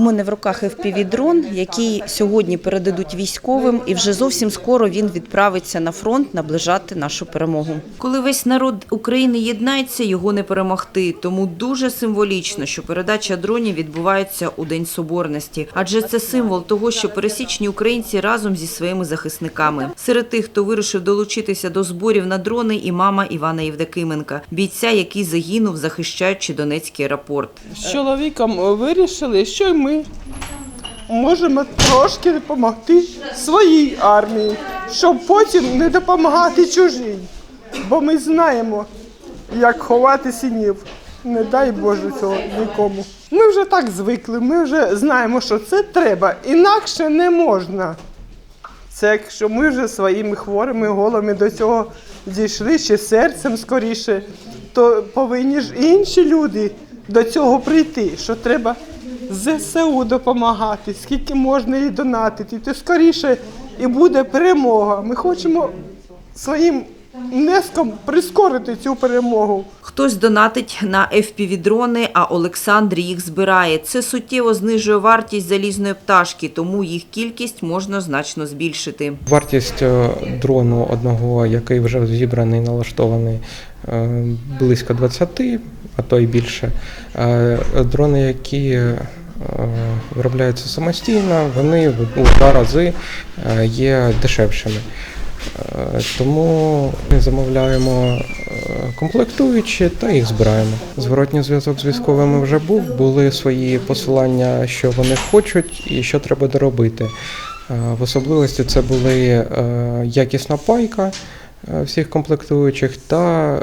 мене в руках FPV-дрон, який сьогодні передадуть військовим, і вже зовсім скоро він відправиться на фронт наближати нашу перемогу. Коли весь народ України єднається, його не перемогти. Тому дуже символічно, що передача дронів відбувається у День Соборності, адже це символ того, що пересічні українці разом зі своїми захисниками. Серед тих, хто вирішив долучитися до зборів на дрони, і мама Івана Євдокименка, бійця, який загинув, захищаючи Донецький аеропорт. З чоловіком вирішили, що й ми можемо трошки допомогти своїй армії, щоб потім не допомагати чужій. Бо ми знаємо, як ховати синів. Не дай Боже цього нікому. Ми вже так звикли, ми вже знаємо, що це треба. Інакше не можна. Це якщо ми вже своїми хворими головами до цього дійшли, чи серцем скоріше, то повинні ж інші люди до цього прийти, що треба ЗСУ допомагати, скільки можна їй донатити, то скоріше і буде перемога. Ми хочемо своїм внеском прискорити цю перемогу. Хтось донатить на FPV-дрони, а Олександр їх збирає. Це суттєво знижує вартість залізної пташки, тому їх кількість можна значно збільшити. Вартість е, дрону одного, який вже зібраний, налаштований, е, близько 20, а то й більше. Е, Дрони, які виробляються самостійно, вони у два рази е, є дешевшими. Е, Тому ми замовляємо е, комплектуючі та їх збираємо. Зворотній зв'язок з військовими вже був. Були свої посилання, що вони хочуть і що треба доробити. Е, В особливості це були е, якісна пайка е, всіх комплектуючих та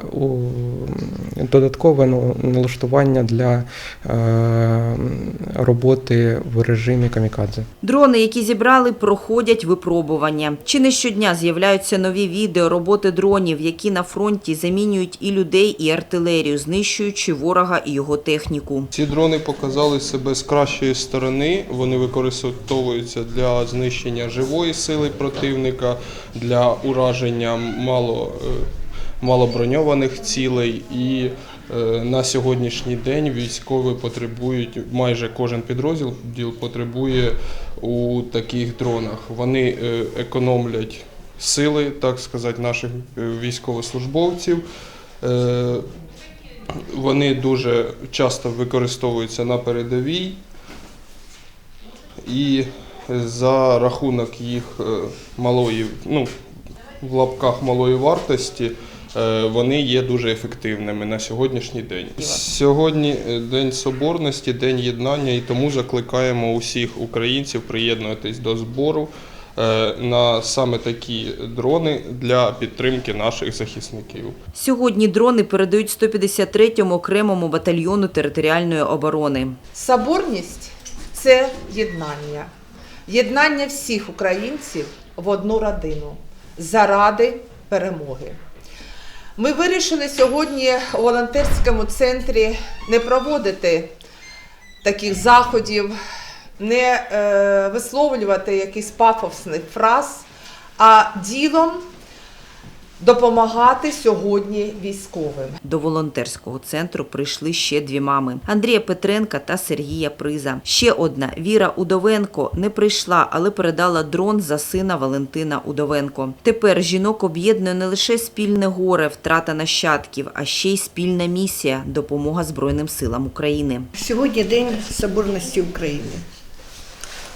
додаткове ну, налаштування для е, роботи в режимі камікадзе. Дрони, які зібрали, проходять випробування. Чи не щодня з'являються нові відео роботи дронів, які на фронті замінюють і людей, і артилерію, знищуючи ворога і його техніку. Ці дрони показали себе з кращої сторони. Вони використовуються для знищення живої сили противника, для ураження мало, е, малоброньованих цілей. І е, на сьогоднішній день військові потребують, майже кожен підрозділ діл потребує у таких дронах. Вони е, економлять сили, так сказати, наших е, військовослужбовців. Вони дуже часто використовуються на передовій, і за рахунок їх малої, ну, в лапках малої вартості, вони є дуже ефективними на сьогоднішній день. Сьогодні е, День Соборності, День єднання, і тому закликаємо усіх українців приєднуватись до збору е, на саме такі дрони для підтримки наших захисників. Сьогодні дрони передають 153-му окремому батальйону територіальної оборони. Соборність це єднання. Єднання всіх українців в одну родину заради перемоги. Ми вирішили сьогодні у волонтерському центрі не проводити таких заходів, не е, висловлювати якісь пафосних фраз, а ділом допомагати сьогодні військовим. До волонтерського центру прийшли ще дві мами: Андрія Петренка та Сергія Приза. Ще одна Віра Удовенко не прийшла, але передала дрон за сина Валентина Удовенко. Тепер жінок об'єднує не лише спільне горе, втрата нащадків, а ще й спільна місія допомога Збройним силам України. Сьогодні День Соборності України.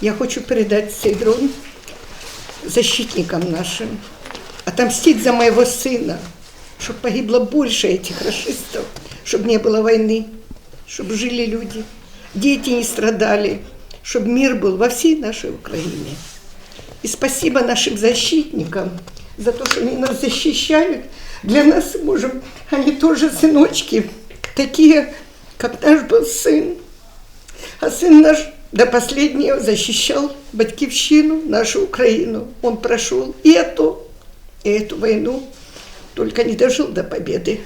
Я хочу передати цей дрон защитникам нашим, отомстить за моего сына, чтобы погибло больше этих расистов, чтобы не было войны, чтобы жили люди, дети не страдали, чтобы мир был во всей нашей Украине. И спасибо нашим защитникам за то, что они нас защищают. Для нас, можем, они тоже сыночки, такие, как наш был сын. А сын наш до последнего защищал Батькивщину, нашу Украину. Он прошел и эту, эту войну, только не дожил до победы.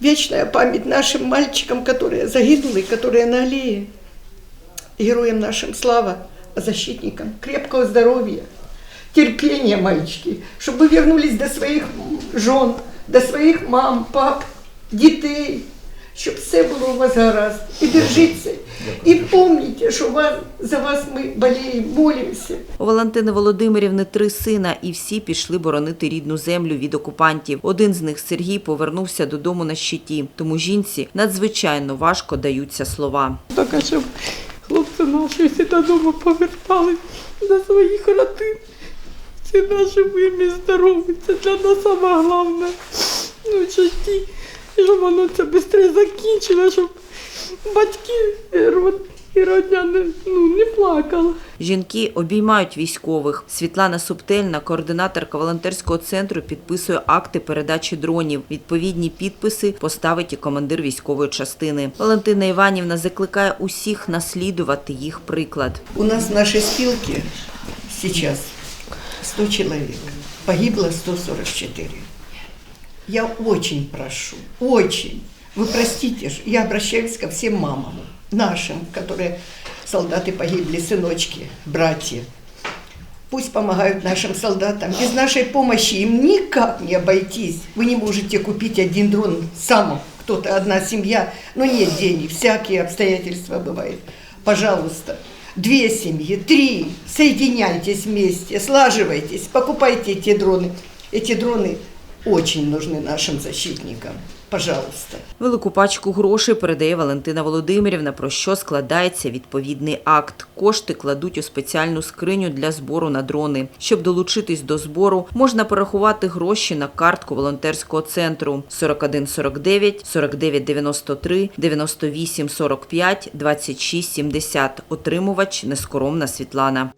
Вечная память нашим мальчикам, которые загинули, которые на аллее. Героям нашим слава, а защитникам крепкого здоровья, терпения, мальчики, чтобы вы вернулись до своих жен, до своїх мам, пап, дітей, щоб все було у вас гаразд. І держіться, И помните, что вас, за вас мы болеем, молимся. У Валентини Володимирівни три сина, і всі пішли боронити рідну землю від окупантів. Один з них Сергій повернувся додому на щиті. Тому жінці надзвичайно важко даються слова. Так, щоб хлопці наші всі додому повертались до своїх родин. Всі наші вимі здорові, це для нас саме головне. Ну, житті, щоб воно це швидше закінчило, щоб батьки і родня не, ну, не плакали. Жінки обіймають військових. Світлана Субтельна, координаторка волонтерського центру, підписує акти передачі дронів. Відповідні підписи поставить і командир військової частини. Валентина Іванівна закликає усіх наслідувати їх приклад. У нас в нашей спилке сейчас 100 человек. Погибло 144. Я очень прошу, очень. Вы простите, ж, я обращаюсь ко всем мамам нашим, которые солдаты погибли, сыночки, братья. Пусть помогают нашим солдатам. Без нашей помощи им никак не обойтись. Вы не можете купить один дрон сам, кто-то, одна семья, но нет денег, всякие обстоятельства бывают. Пожалуйста, две семьи, три, соединяйтесь вместе, слаживайтесь, покупайте эти дроны. Эти дроны очень нужны нашим защитникам. Пожалуйста. Велику пачку грошей передає Валентина Володимирівна, про що складається відповідний акт. Кошти кладуть у спеціальну скриню для збору на дрони. Щоб долучитись до збору, можна порахувати гроші на картку волонтерського центру 4149 4993 9845 2670. Отримувач нескоромна Світлана.